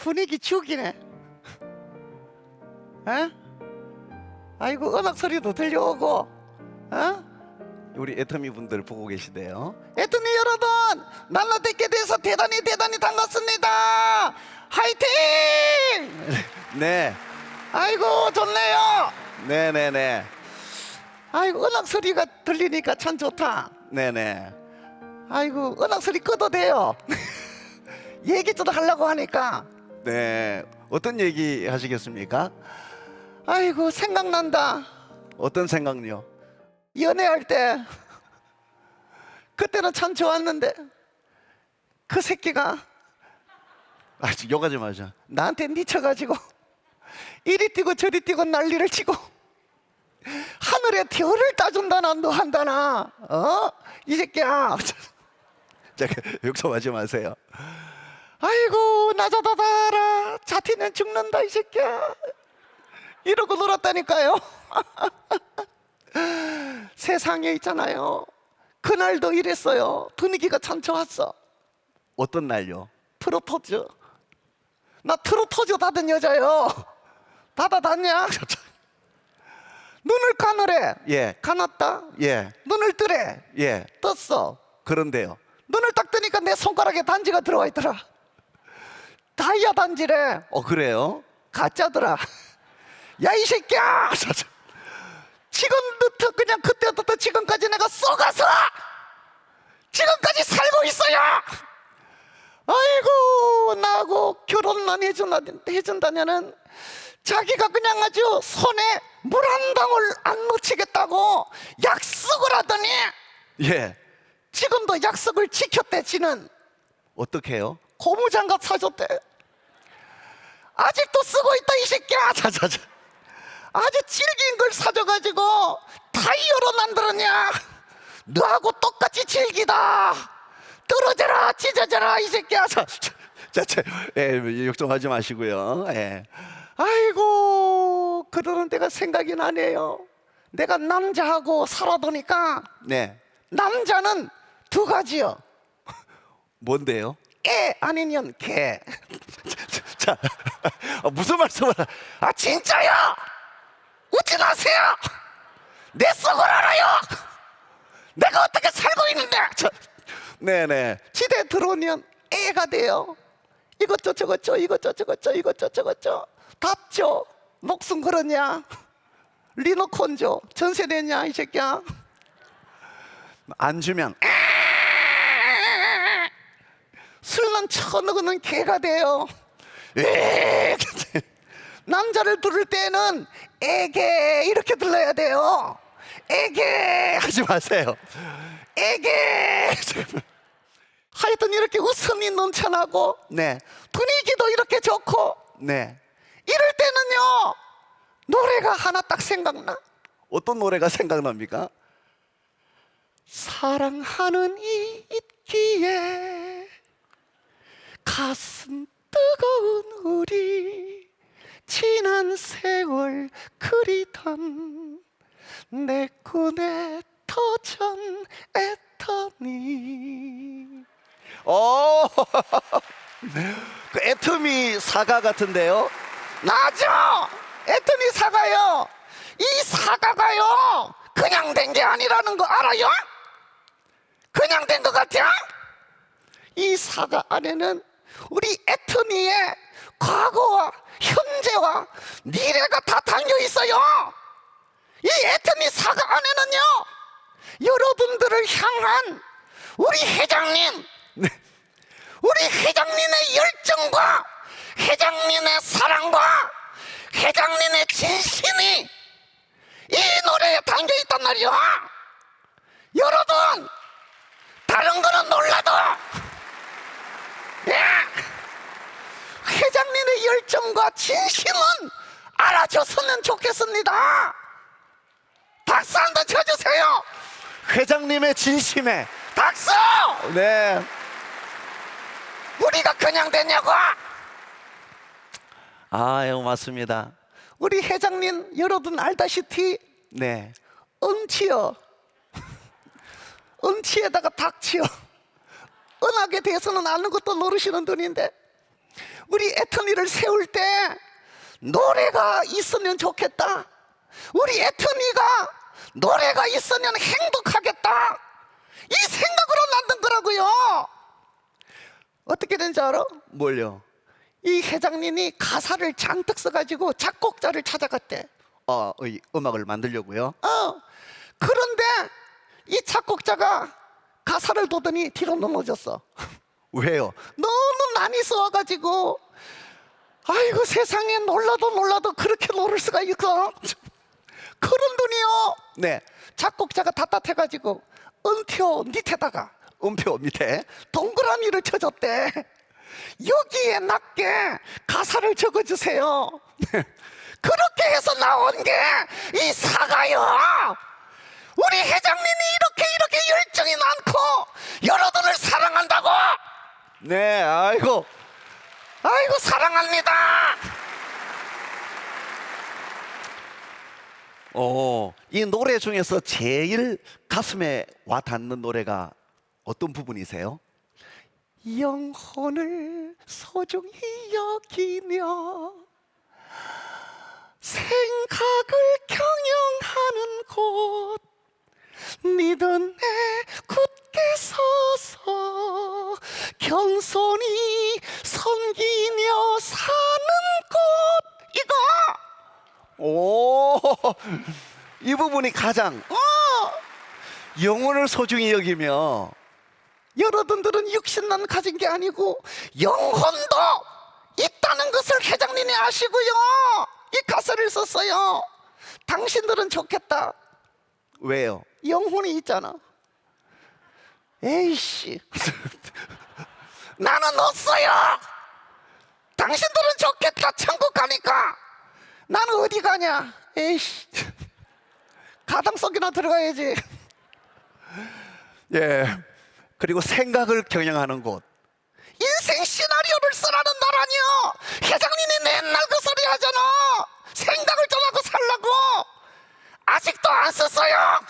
분위기 죽이네. 에? 아이고 음악 소리도 들려오고, 어? 우리 애터미 분들 보고 계시대요. 애터미 여러분, 만나 뵙게 돼서 대단히 대단히 반갑습니다. 화이팅! 네. 아이고 좋네요. 네네네. 아이고 음악 소리가 들리니까 참 좋다. 네네. 아이고 음악 소리 꺼도 돼요. 얘기 좀 하려고 하니까. 네. 어떤 얘기 하시겠습니까? 아이고 생각난다. 어떤 생각요? 연애할 때 그때는 참 좋았는데 그 새끼가 아 욕하지 마자. 나한테 미쳐가지고 이리 뛰고 저리 뛰고 난리를 치고 하늘에 별을 따준다나 너 한다나 어? 이 새끼야 자 욕심하지 마세요 아이고 나자다다라. 자티는 죽는다 이 새끼야. 이러고 놀았다니까요. 세상에 있잖아요. 그날도 이랬어요. 분위기가 참 좋았어. 어떤 날요? 프로포즈. 나 트로토즈 받은 여자요. 받아봤냐? 눈을 감으래 예. 감았다? 예. 눈을 뜨래. 예. 떴어. 그런데요. 눈을 딱 뜨니까 내 손가락에 단지가 들어와 있더라 다이아 단지래 어 그래요? 가짜더라. 야 이 새끼야! 지금부터 그냥 그때부터 지금까지 내가 쏘가서! 지금까지 살고 있어요! 아이고 나하고 결혼만 해준다, 해준다냐는 자기가 그냥 아주 손에 물 한 방울 안 놓치겠다고 약속을 하더니 예. 지금도 약속을 지켰대 지는. 어떻게 해요? 고무장갑 사줬대 아직도 쓰고 있다 이 새끼야. 자자자. 아주 질긴 걸 사줘가지고 타이어로 만들었냐? 너하고 똑같이 질기다. 떨어져라 찢어져라 이 새끼야. 자, 자, 자, 자, 예, 욕정하지 마시고요. 예. 아이고 그러는 데가 생각이 나네요. 내가 남자하고 살아보니까 네 남자는 두 가지요. 뭔데요? 애 아니면 개. 자, 아, 무슨 말씀을? 하- 아 진짜요? 웃지 마세요. 내 속을 알아요. 내가 어떻게 살고 있는데? 저, 네네. 지대 들어오면 애가 돼요. 이것저 저것저 이것저 저것저 이것저 저것저 답죠. 목숨 걸었냐? 리노콘 줘. 전세 내냐 이 새끼야? 안 주면 술만 쳐넣는 개가 돼요. 에 남자를 부를 때는 에게 이렇게 들러야 돼요. 에게 하지 마세요. 에게 하여튼 이렇게 웃음이 넘쳐나고 네 분위기도 이렇게 좋고 네 이럴 때는요 노래가 하나 딱 생각나. 어떤 노래가 생각납니까? 사랑하는 이 있기에 가슴 뜨거운 우리 지난 세월 그리던 내 꿈의 터전 애터미 오, 그 애터미 사과 같은데요? 맞아! 애터미 사과요! 이 사과가요! 그냥 된 게 아니라는 거 알아요? 그냥 된 것 같아? 이 사과 안에는 우리 애터미의 과거와 현재와 미래가 다 담겨 있어요. 이 애터미 사과 안에는요, 여러분들을 향한 우리 회장님, 우리 회장님의 열정과 회장님의 사랑과 회장님의 진심이 이 노래에 담겨 있단 말이야. 여러분, 다른 거는 몰라도 예, 회장님의 열정과 진심은 알아줬으면 좋겠습니다. 박수 한 번 쳐주세요. 회장님의 진심에 박수. 네. 우리가 그냥 됐냐고? 아유 맞습니다. 우리 회장님 여러분 알다시피 네 음치요. 음치에다가 닥치요. 음악에 대해서는 아는 것도 모르시는 분인데 우리 애터니를 세울 때 노래가 있으면 좋겠다. 우리 애터니가 노래가 있으면 행복하겠다. 이 생각으로 만든 거라고요. 어떻게 된지 알아? 뭘요? 이 회장님이 가사를 잔뜩 써가지고 작곡자를 찾아갔대. 어, 이 음악을 만들려고요. 어. 그런데 이 작곡자가 가사를 보더니 뒤로 넘어졌어. 왜요? 너무 많이 써가지고 아이고 세상에 놀라도 놀라도 그렇게 노를 수가 있어. 그런 분이요. 네, 작곡자가 답답해가지고 음표 밑에다가 음표 밑에 동그라미를 쳐줬대. 여기에 맞게 가사를 적어주세요. 그렇게 해서 나온 게 이 사가요. 우리 회장님이 이렇게 이렇게 열정이 많고 여러분을 사랑한다고. 네, 아이고, 아이고 사랑합니다. 어, 이 노래 중에서 제일 가슴에 와 닿는 노래가 어떤 부분이세요? 영혼을 소중히 여기며 생각을 경영 이 부분이 가장 어, 영혼을 소중히 여기며 여러분들은 육신만 가진 게 아니고 영혼도 있다는 것을 회장님이 아시고요. 이 가사를 썼어요. 당신들은 좋겠다. 왜요? 영혼이 있잖아. 에이씨. 나는 없어요. 당신들은 좋겠다. 천국 가니까. 나는 어디 가냐? 에이씨. 가당 속이나 들어가야지. 예. 그리고 생각을 경영하는 곳. 인생 시나리오를 쓰라는 나라니요. 회장님이 맨날 그 소리 하잖아. 생각을 좀 하고 살라고. 아직도 안 썼어요.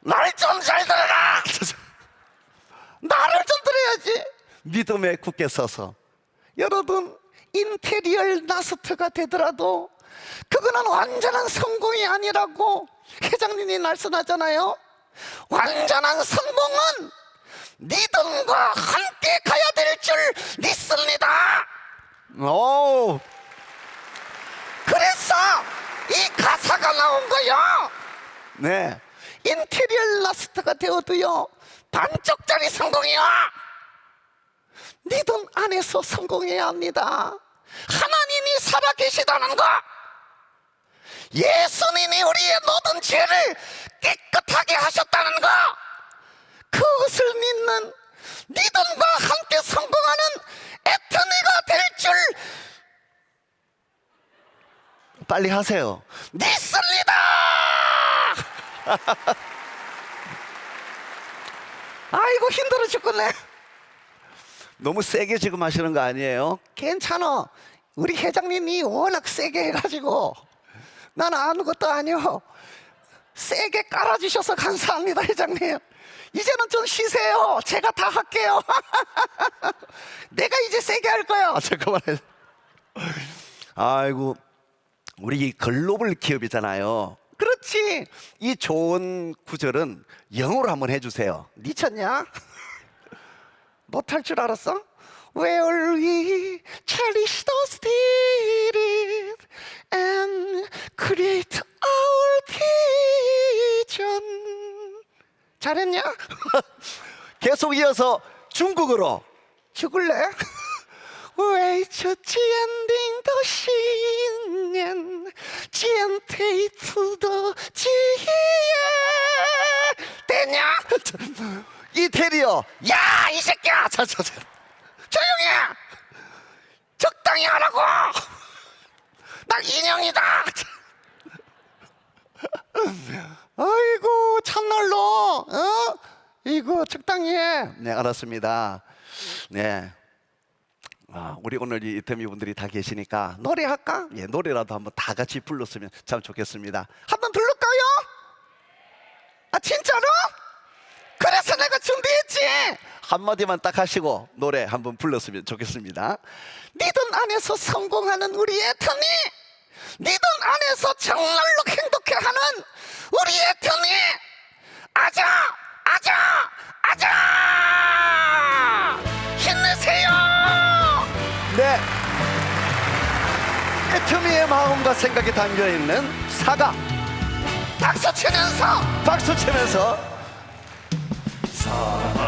날 좀 잘 들어라. 나를 좀 들어야지. 믿음에 굳게 서서. 여러분, 인테리얼 나스트가 되더라도 그거는 완전한 성공이 아니라고 회장님이 말씀하잖아요. 완전한 성공은 믿음과 함께 가야 될 줄 믿습니다. 오. 그래서 이 가사가 나온 거요. 네. 인테리얼 라스트가 되어도요. 반쪽짜리 성공이야. 믿음 안에서 성공해야 합니다. 하나님이 살아계시다는 거. 예수님이 우리의 모든 죄를 깨끗하게 하셨다는 거. 그것을 믿는 믿음과 함께 성공하는 애터니가 될 줄 빨리 하세요. 믿습니다. 아이고 힘들어 죽겠네. 너무 세게 지금 하시는 거 아니에요? 괜찮아. 우리 회장님이 워낙 세게 해가지고 나는 아무것도 아니요. 세게 깔아주셔서 감사합니다, 회장님. 이제는 좀 쉬세요. 제가 다 할게요. 내가 이제 세게 할 거야. 잠깐만요. 아이고, 우리 이 글로벌 기업이잖아요. 그렇지. 이 좋은 구절은 영어로 한번 해주세요. 미쳤냐? 못할 줄 알았어? Where we cherish the spirit and create our vision. 잘했냐? 계속 이어서 중국어로 죽을래? Where to ending the sin and gentle to the 지혜. 되냐? 이태리어. 야, 이 새끼야! 저, 저, 저. 조용히 해! 적당히 하라고! 나 인형이다! 아이고, 참말로, 어? 이거 적당히 해. 네, 알았습니다. 네. 아, 우리 오늘 이 이태미 분들이 다 계시니까 노래할까? 예, 노래라도 한번 다 같이 불렀으면 참 좋겠습니다. 한번 부를까요? 아, 진짜로? 그래서 내가 준비했지. 한마디만 딱 하시고 노래 한번 불렀으면 좋겠습니다. 니들 안에서 성공하는 우리 애터미, 니들 안에서 정말로 행복해하는 우리 애터미, 아자, 아자, 아자! 힘내세요! 네. 애터미의 마음과 생각이 담겨 있는 사과. 박수 치면서, 박수 치면서 하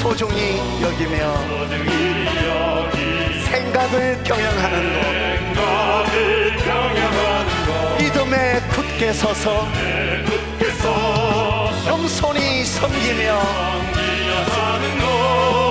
소중히 여기며 생각을 경영하는 것. 것 믿음에 굳게 서서 겸손히 섬기며 섬기며 사는 것